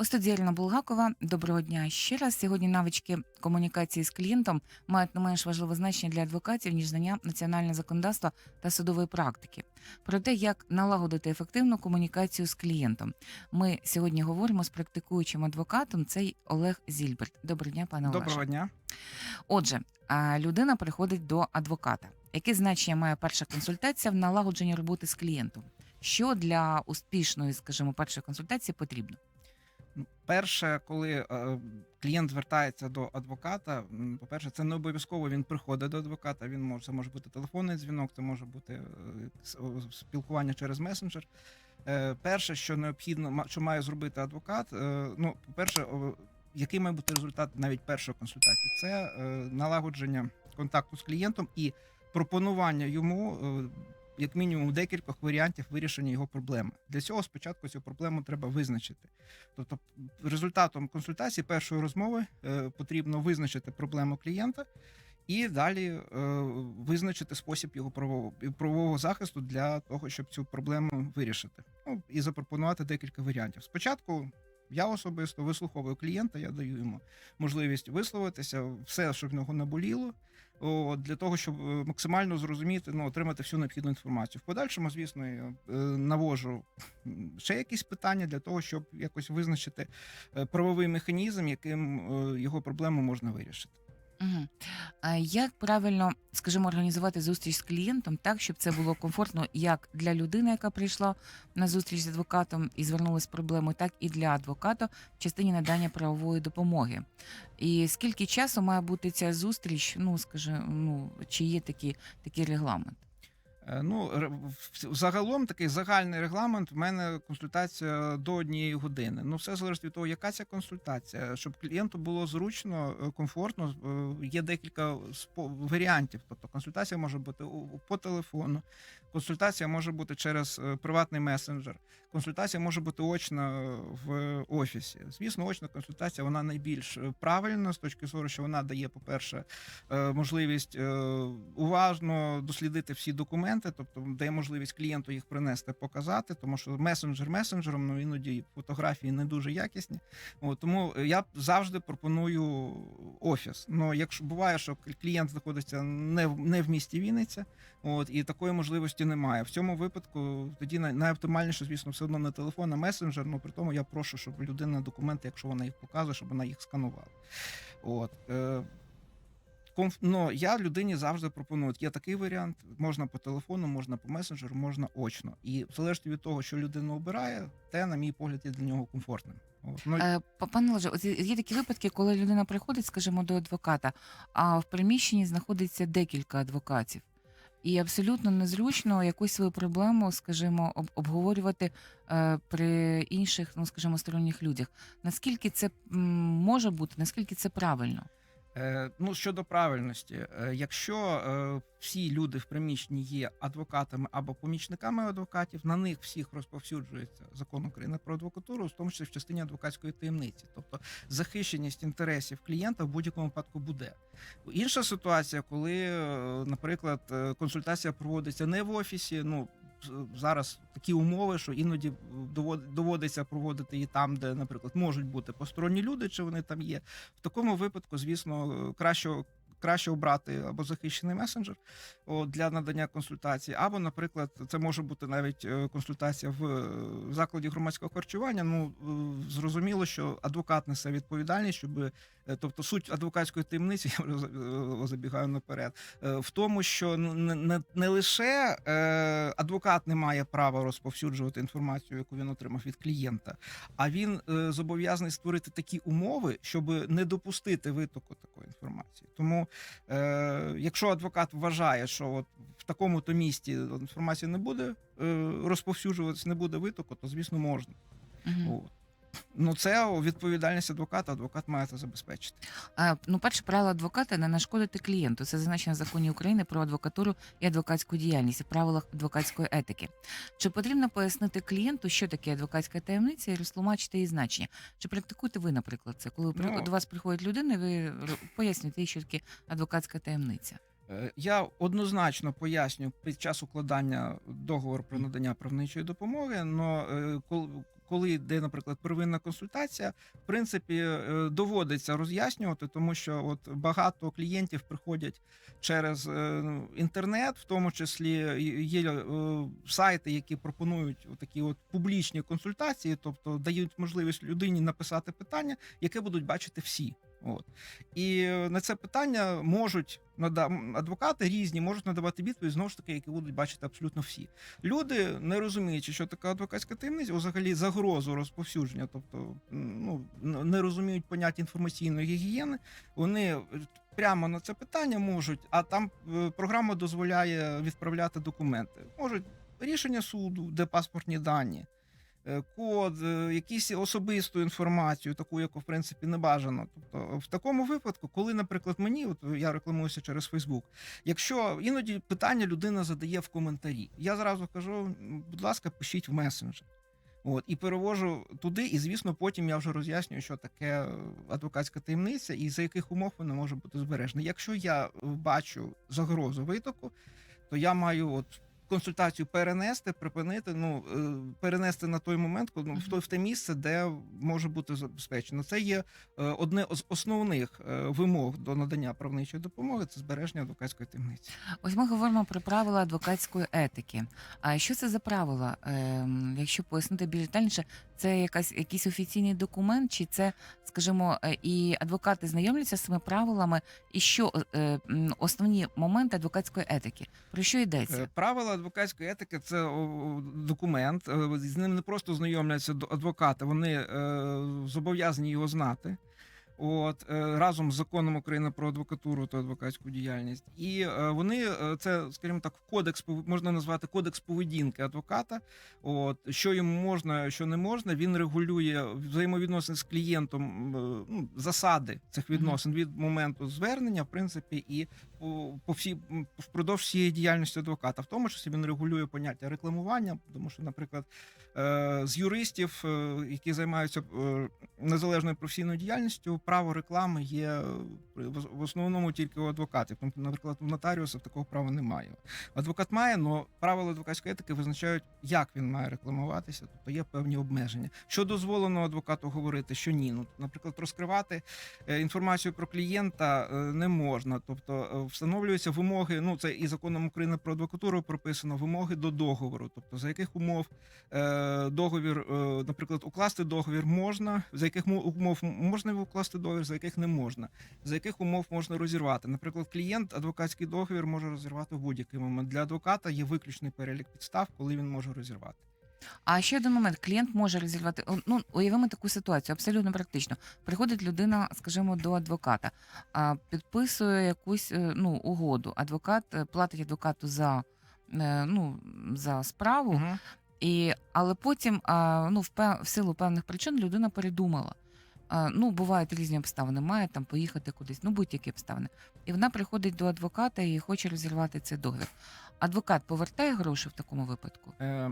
У студії Ірина Булгакова. Доброго дня ще раз. Сьогодні навички комунікації з клієнтом мають не менш важливе значення для адвокатів, ніж знання національного законодавства та судової практики. Про те, як налагодити ефективну комунікацію з клієнтом. Ми сьогодні говоримо з практикуючим адвокатом. Цей Олег Зільберт. Доброго дня, пане Олеже. Доброго дня. Отже, людина приходить до адвоката. Яке значення має перша консультація в налагодженні роботи з клієнтом? Що для успішної, скажімо, першої консультації потрібно? Перше, коли е, клієнт звертається до адвоката, по-перше, це не обов'язково він приходить до адвоката. Він може це може бути телефонний дзвінок, це може бути е, спілкування через месенджер. Е, Перше, що необхідно, що має зробити адвокат, ну, по-перше, о, який має бути результат навіть першої консультації, це налагодження контакту з клієнтом і пропонування йому. Як мінімум декількох варіантів вирішення його проблеми. Для цього спочатку цю проблему треба визначити. Тобто, результатом консультації першої розмови е, потрібно визначити проблему клієнта і далі е, визначити спосіб його правового, правового захисту для того, щоб цю проблему вирішити. Ну і запропонувати декілька варіантів. Спочатку. Я особисто вислуховую клієнта, я даю йому можливість висловитися, все, що в нього наболіло, для того, щоб е, максимально зрозуміти, ну, отримати всю необхідну інформацію. В подальшому, звісно, я е, навожу ще якісь питання для того, щоб якось визначити е, правовий механізм, яким його проблему можна вирішити. Угу. А як правильно, скажімо, організувати зустріч з клієнтом так, щоб це було комфортно як для людини, яка прийшла на зустріч з адвокатом і звернулася з проблемою, так і для адвоката в частині надання правової допомоги. І скільки часу має бути ця зустріч? Ну скажімо, ну чи є такі, такий регламент? Е, Ну, загалом такий загальний регламент. В мене консультація до однієї години. Ну, все залежить від того, яка ця консультація, щоб клієнту було зручно, е, комфортно. е, Є декілька варіантів. Тобто, консультація може бути по телефону, консультація може бути через приватний месенджер, консультація може бути очна в офісі. Звісно, очна консультація вона найбільш правильна з точки зору, що вона дає, по-перше, е, можливість уважно дослідити всі документи, тобто дає можливість клієнту їх принести, показати, тому що месенджер месенджером, ну іноді фотографії не дуже якісні. От, тому я завжди пропоную офіс. Ну, якщо буває, що клієнт знаходиться не в не в місті Вінниця, от і такої можливості немає. В цьому випадку тоді найоптимальніше, звісно, все одно не телефон, а месенджер. Ну при тому я прошу, щоб людина документи, якщо вона їх показує, щоб вона їх сканувала. От. Ну, я людині завжди пропоную. Є такий варіант: можна по телефону, можна по месенджеру, можна очно. І в залежності від того, що людина обирає, те, на мій погляд, є для нього комфортним. Ну, Е, Пане Олеже, от є такі випадки, коли людина приходить, скажімо, до адвоката, а в приміщенні знаходиться декілька адвокатів. І абсолютно незручно якусь свою проблему, скажімо, об- обговорювати е, при інших, ну скажімо, сторонніх людях. Наскільки це може бути, наскільки це правильно? Е, ну, щодо правильності, е, якщо е, всі люди в приміщенні є адвокатами або помічниками адвокатів, на них всіх розповсюджується закон України про адвокатуру, в тому числі в частині адвокатської таємниці. Тобто захищеність інтересів клієнта в будь-якому випадку буде. Інша ситуація, коли, наприклад, консультація проводиться не в офісі, ну. Зараз такі умови, що іноді доводиться проводити її там, де, наприклад, можуть бути посторонні люди, чи вони там є. В такому випадку, звісно, краще, краще обрати або захищений месенджер для надання консультації, або, наприклад, це може бути навіть е, консультація в е, закладі громадського харчування. Ну е, зрозуміло, що адвокат несе відповідальність, щоб тобто суть адвокатської таємниці, я вже е, забігаю наперед, е, в тому, що ну, не, не, не лише е, адвокат не має права розповсюджувати інформацію, яку він отримав від клієнта, а він е, зобов'язаний створити такі умови, щоб не допустити витоку такої інформації. Тому, е, якщо адвокат вважає, що от в такому то місті інформація не буде е, розповсюджуватися, не буде витоку, то звісно можна. Мгм. От. Ну це відповідальність адвоката. Адвокат має це забезпечити. А, ну, перше правило адвоката не нашкодити клієнту. Це зазначено в законі України про адвокатуру і адвокатську діяльність і правилах адвокатської етики. Чи потрібно пояснити клієнту, що таке адвокатська таємниця, і розтлумачити її значення? Чи практикуєте ви, наприклад, це? Коли Ну, до вас приходить людина, і ви пояснюєте їй, що таке адвокатська таємниця? Е, Я однозначно поясню під час укладання договору про надання правничої допомоги. Но коли, йде, наприклад, первинна консультація, в принципі, е, доводиться роз'яснювати, тому що от багато клієнтів приходять через е, ну, інтернет, в тому числі є е, сайти, які пропонують такі от публічні консультації, тобто дають можливість людині написати питання, яке будуть бачити всі. От і на це питання можуть адвокати різні можуть надавати відповідь знову ж таки, які будуть бачити абсолютно всі. Люди, не розуміючи, що таке адвокатська таємниця, взагалі загрозу розповсюдження, тобто ну не розуміють поняття інформаційної гігієни, вони е, прямо на це питання можуть, а там е, програма дозволяє відправляти документи. Можуть рішення суду, де паспортні дані. Е, Код, е, якісь особисту інформацію, таку, яку в принципі не бажано. Тобто, в такому випадку, коли, наприклад, мені, от я рекламуюся через Фейсбук, якщо іноді питання людина задає в коментарі, я зразу кажу, будь ласка, пишіть в месенджер. От і перевожу туди, і звісно, потім я вже роз'яснюю, що таке е, адвокатська таємниця і за яких умов вона може бути збережена. Якщо я бачу загрозу витоку, то я маю от консультацію перенести, припинити, ну е, перенести на той момент, коли ну, в той в те місце, де може бути забезпечено. Це є е, одне з основних е, вимог до надання правничої допомоги це збереження адвокатської таємниці. Ось ми говоримо про правила адвокатської етики. А що це за правила? Ем, якщо пояснити більш детальніше, це якась якийсь офіційний документ, чи це, скажімо, е, і адвокати знайомляться з цими правилами, і що е, основні моменти адвокатської етики? Про що Е, йдеться? Правила адвокатської етики це документ. е, З ним не просто знайомляться до адвоката, вони е, зобов'язані його знати. От е, разом з законом України про адвокатуру та адвокатську діяльність, і е, вони е, це, скажімо так, кодекс можна назвати кодекс поведінки адвоката. От що йому можна, що не можна. Він регулює взаємовідносини з клієнтом, ну, засади цих відносин від моменту звернення, в принципі, і по, всі впродовж всієї діяльності адвоката. В тому числі він регулює поняття рекламування, тому що, наприклад, е, з юристів, е, які займаються е, незалежною професійною діяльністю, право реклами є в основному тільки у адвокатів. Тобто, наприклад, у нотаріуса такого права немає. Адвокат має, але правила адвокатської етики визначають, як він має рекламуватися, тобто є певні обмеження. Що дозволено адвокату говорити, що ні. Ну, наприклад, розкривати інформацію про клієнта не можна. Тобто встановлюються вимоги. Ну це і законом України про адвокатуру прописано вимоги до договору. Тобто за яких умов е, договір, е, наприклад, укласти договір можна, за яких мо- умов можна укласти договір, за яких не можна, за яких умов можна розірвати. Наприклад, клієнт адвокатський договір може розірвати в будь-який момент. Для адвоката є виключний перелік підстав, коли він може розірвати. А ще один момент: клієнт може розірвати. Ну уявимо таку ситуацію, абсолютно практично. Приходить людина, скажімо, до адвоката, а підписує якусь е, ну угоду. Адвокат е, платить адвокату за е, ну за справу, Угу. і але потім а, ну в, пев- в силу певних причин людина передумала. А, ну, бувають різні обставини, має там поїхати кудись, ну будь-які обставини. І вона приходить до адвоката і хоче розірвати цей договір. Адвокат повертає гроші в такому випадку. Е,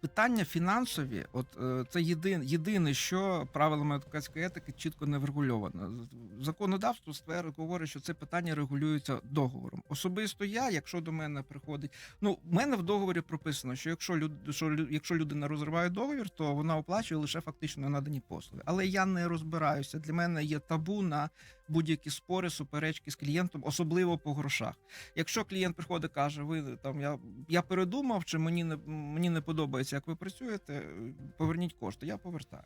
питання фінансові, от е, це єдине, єдине, що правилами адвокатської етики чітко не врегульовано. Законодавство стверджує, говорить, що це питання регулюється договором. Особисто я, якщо до мене приходить, ну в мене в договорі прописано, що якщо люд, що якщо людина розриває договір, то вона оплачує лише фактично надані послуги. Але я не розбираюся. Для мене є табу на будь-які спори, суперечки з клієнтом, особливо по грошах. Якщо клієнт приходить, каже, ви там я, я передумав, чи мені не мені не подобається, як ви працюєте, поверніть кошти. Я повертаю.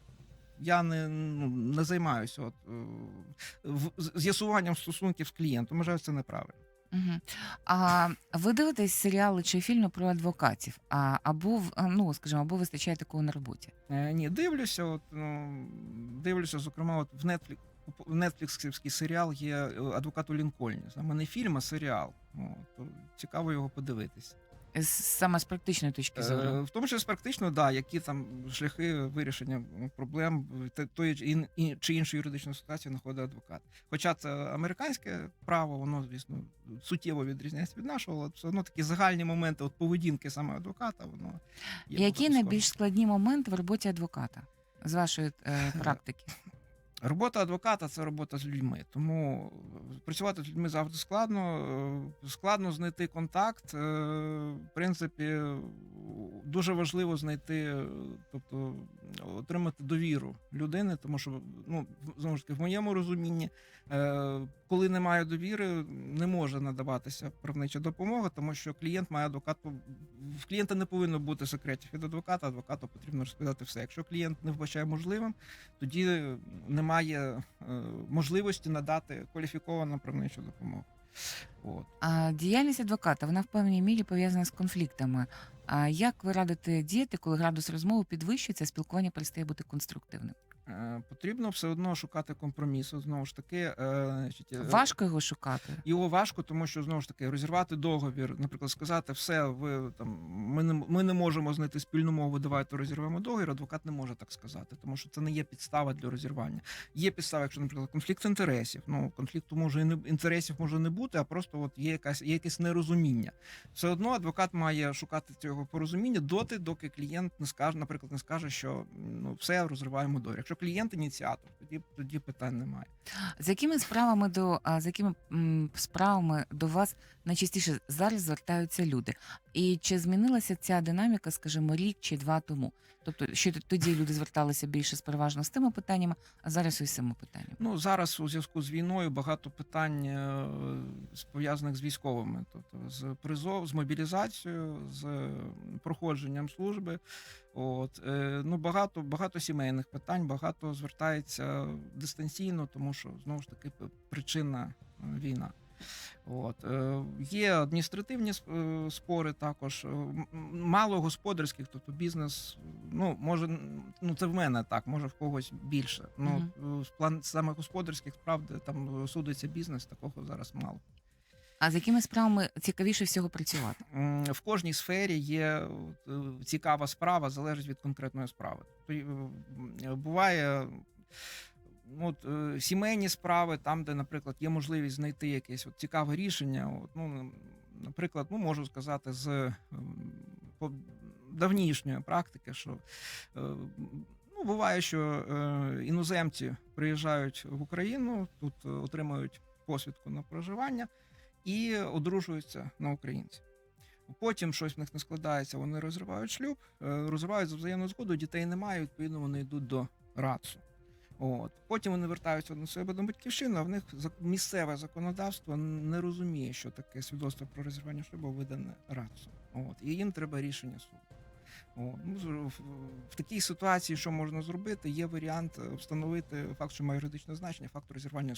Я не, ну, не займаюся от, е, в- з'ясуванням стосунків з клієнтом. Вважаю, це неправильно. Угу. А ви дивитесь серіали чи фільми про адвокатів? А, або в- ну, скажімо, або вистачає такого на роботі? Е, ні, дивлюся, от, ну, дивлюся, зокрема, от в Netflix, Netflixівський серіал є е, адвокат у Лінкольні. Саме не фільм, а серіал. О, то цікаво його подивитись. Саме з практичної точки Е, зору. В тому числі практично, да, які там шляхи вирішення проблем тої чи іншої юридичної ситуації знаходить адвокат. Хоча це американське право, воно, звісно, суттєво відрізняється від нашого, але все одно такі загальні моменти от поведінки саме адвоката, воно є Які найбільш складні моменти в роботі адвоката з вашої е, практики? Робота адвоката це робота з людьми. Тому е, працювати з людьми завжди складно. е, Складно знайти контакт. е, В принципі, дуже важливо знайти, тобто отримати довіру людини, тому що ну знову ж таки, в моєму розумінні, коли немає довіри, не може надаватися правнича допомога, тому що клієнт має адвокат. В клієнта не повинно бути секретів від адвоката. Адвокату потрібно розповідати все. Якщо клієнт не вбачає можливим, тоді немає е, можливості надати кваліфіковану правничу допомогу. От. А діяльність адвоката вона в певній мірі пов'язана з конфліктами. А як ви радите діяти, коли градус розмови підвищується, спілкування перестає бути конструктивним? Е, Потрібно все одно шукати компромісу. Знову ж таки, е, значить, е, Важко його шукати. Його важко, тому що знову ж таки розірвати договір, наприклад, сказати, все, ви там ми не ми не можемо знайти спільну мову. Давайте розірвемо договір. Адвокат не може так сказати, тому що це не є підстава для розірвання. Є підстава, якщо, наприклад, конфлікт інтересів. Ну конфлікту може і не інтересів може не бути, а просто от є якась є якесь нерозуміння. Все одно адвокат має шукати цього порозуміння доти, доки клієнт не скаже, наприклад, не скаже, що ну все розриваємо договір. Якщо клієнт ініціатор, тоді тоді питань немає. З якими справами до з якими справами до вас найчастіше зараз звертаються люди? І чи змінилася ця динаміка, скажімо, рік чи два тому? Тобто, що тоді люди зверталися більше з переважно з тими питаннями, а зараз із цими питаннями? Ну зараз у зв'язку з війною багато питань е, з- пов'язаних з військовими, тобто з призов, з мобілізацією, з проходженням служби. От е, ну багато багато сімейних питань, багато звертається дистанційно, тому що знову ж таки причина е, війна. От е, є адміністративні е, спори також, е, мало господарських, тобто бізнес. Ну може, ну це в мене так, може в когось більше. Ну е, з план саме господарських справ, там судиться бізнес, такого зараз мало. А з якими справами цікавіше всього працювати? В кожній сфері є е, цікава справа, залежить від конкретної справи. То е, Буває ну, от, е, сімейні справи, там, де, наприклад, є можливість знайти якесь от, цікаве рішення. От, ну, наприклад, ну, можу сказати, з по- давнішньої практики, що е, ну, буває, що е, іноземці приїжджають в Україну, тут е, отримують посвідку на проживання і одружуються на українців. Потім щось в них не складається, вони розривають шлюб, е, розривають за взаємну згоду, дітей немає, відповідно, вони йдуть до РАЦУ. От. Потім вони вертаються до себе до батьківщини, а в них місцеве законодавство не розуміє, що таке свідоцтво про розірвання шлюбу видане РАЦУ. От. І їм треба рішення суду. От. Ну, в, в такій ситуації, що можна зробити, є варіант е, встановити факт, що має юридичне значення, факт розірвання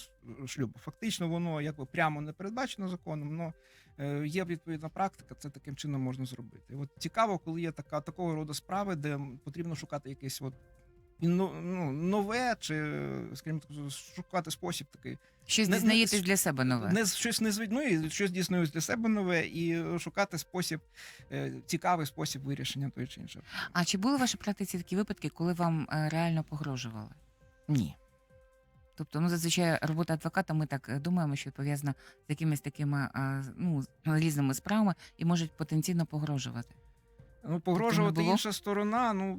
шлюбу. Фактично, воно якби прямо не передбачено законом, але є відповідна практика, це таким чином можна зробити. От цікаво, коли є така такого роду справи, де потрібно шукати якесь от ну, нове, чи скажімо так, шукати спосіб такий. Щось Не- не- дізнаєтесь для себе нове? Не щось не звид- ну, і щось дійснує для себе нове, і шукати спосіб, е, цікавий спосіб вирішення тої чи іншої. А чи були в вашій практиці такі випадки, коли вам е, реально погрожували? Ні. Тобто, ну зазвичай робота адвоката, ми так е, думаємо, що пов'язана з якимись такими ну, різними справами і можуть потенційно погрожувати. Ну, погрожувати інша сторона, ну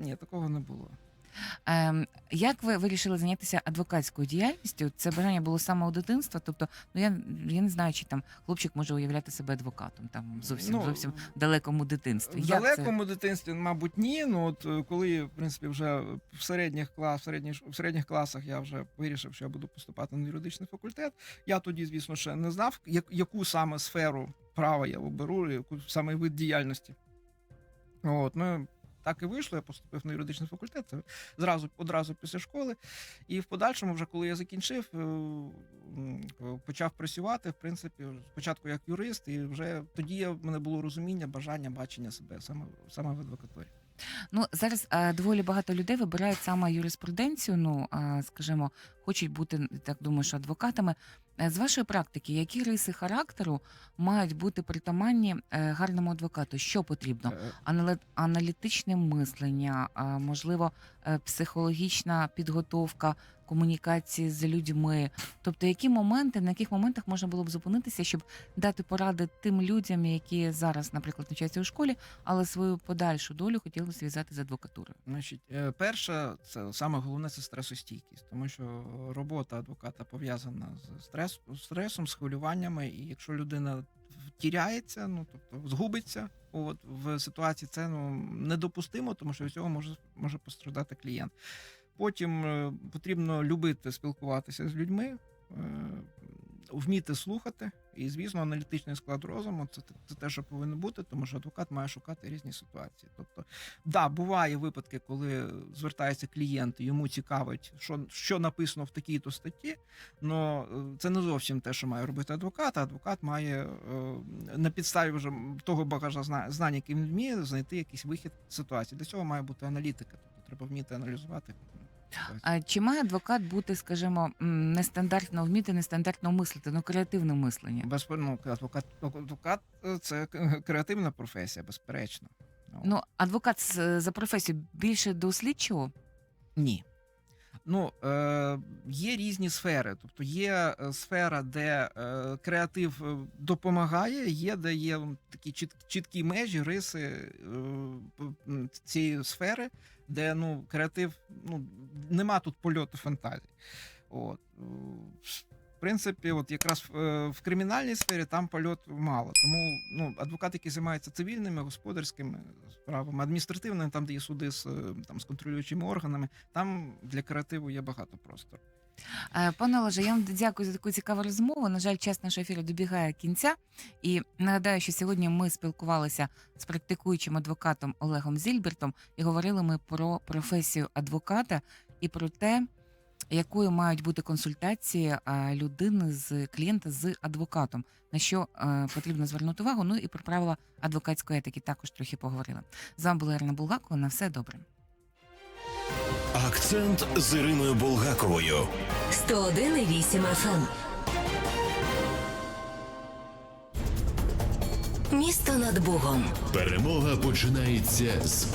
ні, такого не було. Ем, як ви вирішили зайнятися адвокатською діяльністю? Це бажання було з самого дитинства. Тобто, ну я, я не знаю, чи там хлопчик може уявляти себе адвокатом там зовсім Ну, зовсім в далекому дитинстві. В Як це? далекому дитинстві, мабуть, ні. Ну от е, коли, в принципі, вже в середніх клас, в середніх, в середніх класах я вже вирішив, що я буду поступати на юридичний факультет. Я тоді, звісно, ще не знав, як, яку саме сферу права я оберу, яку саме вид діяльності. От, ну, так і вийшло, я поступив на юридичний факультет зразу одразу після школи. І в подальшому, вже коли я закінчив, е, почав працювати, в принципі, спочатку як юрист, і вже тоді в мене було розуміння, бажання, бачення себе саме, саме в адвокатурі. Ну зараз а, доволі багато людей вибирають саме юриспруденцію. Ну а, скажімо, хочуть бути так думаю, що адвокатами. Е, З вашої практики, які риси характеру мають бути притаманні е, гарному адвокату? Що потрібно? Е, Анали- аналітичне мислення, а, можливо, е, психологічна підготовка комунікації з людьми. Тобто, які моменти, на яких моментах можна було б зупинитися, щоб дати поради тим людям, які зараз, наприклад, навчаються у школі, але свою подальшу долю хотіли зв'язати з адвокатурою? Значить, е, перше, це саме головне це стресостійкість, тому що робота адвоката пов'язана з стрес, стресом, з хвилюваннями, і якщо людина тіряється, ну тобто згубиться, от в ситуації це ну недопустимо, тому що від цього може може пострадати клієнт. Потім е, потрібно любити спілкуватися з людьми. е, Вміти слухати, і звісно, аналітичний склад розуму це, це те, що повинно бути, тому що адвокат має шукати різні ситуації. Тобто, да, буває випадки, коли звертається клієнт, йому цікавить, що, що написано в такій-то статті. але це не зовсім те, що має робити адвокат. Адвокат має е, на підставі вже того багажа зна- знань, який він вміє, знайти якийсь вихід ситуації. Для цього має бути аналітика. Тобто треба вміти аналізувати. А чи має адвокат бути, скажімо, м, нестандартно вміти, нестандартно мислити, ну креативне мислення? Без ну, адвокат, адвокат е, це к- креативна професія, безперечно. Ну, адвокат з- за професію більше до слідчого? Ні. Ну, е, є різні сфери. Тобто є е, сфера, де е, креатив е, допомагає, є де є такі чіт, чіткі межі, риси е, цієї сфери, де ну, креатив, ну, нема тут польоту фантазії. От. Принципі, от якраз е, в кримінальній сфері там польот мало. Тому ну, адвокат, який займається цивільними, господарськими справами, адміністративними, там, де є суди з, там, з контролюючими органами, там для креативу є багато простору. Е, Пане Олеже, я вам дякую за таку цікаву розмову. На жаль, час нашого ефіру добігає кінця. І нагадаю, що сьогодні ми спілкувалися з практикуючим адвокатом Олегом Зільбертом і говорили ми про професію адвоката і про те, якою мають бути консультації людини з клієнта з адвокатом, на що потрібно звернути увагу. Ну і про правила адвокатської етики також трохи поговорили. З вами була Ірина Булгакова. На все добре. Акцент з Іриною Булгаковою. 101,8 FM. Місто над Богом. Перемога починається з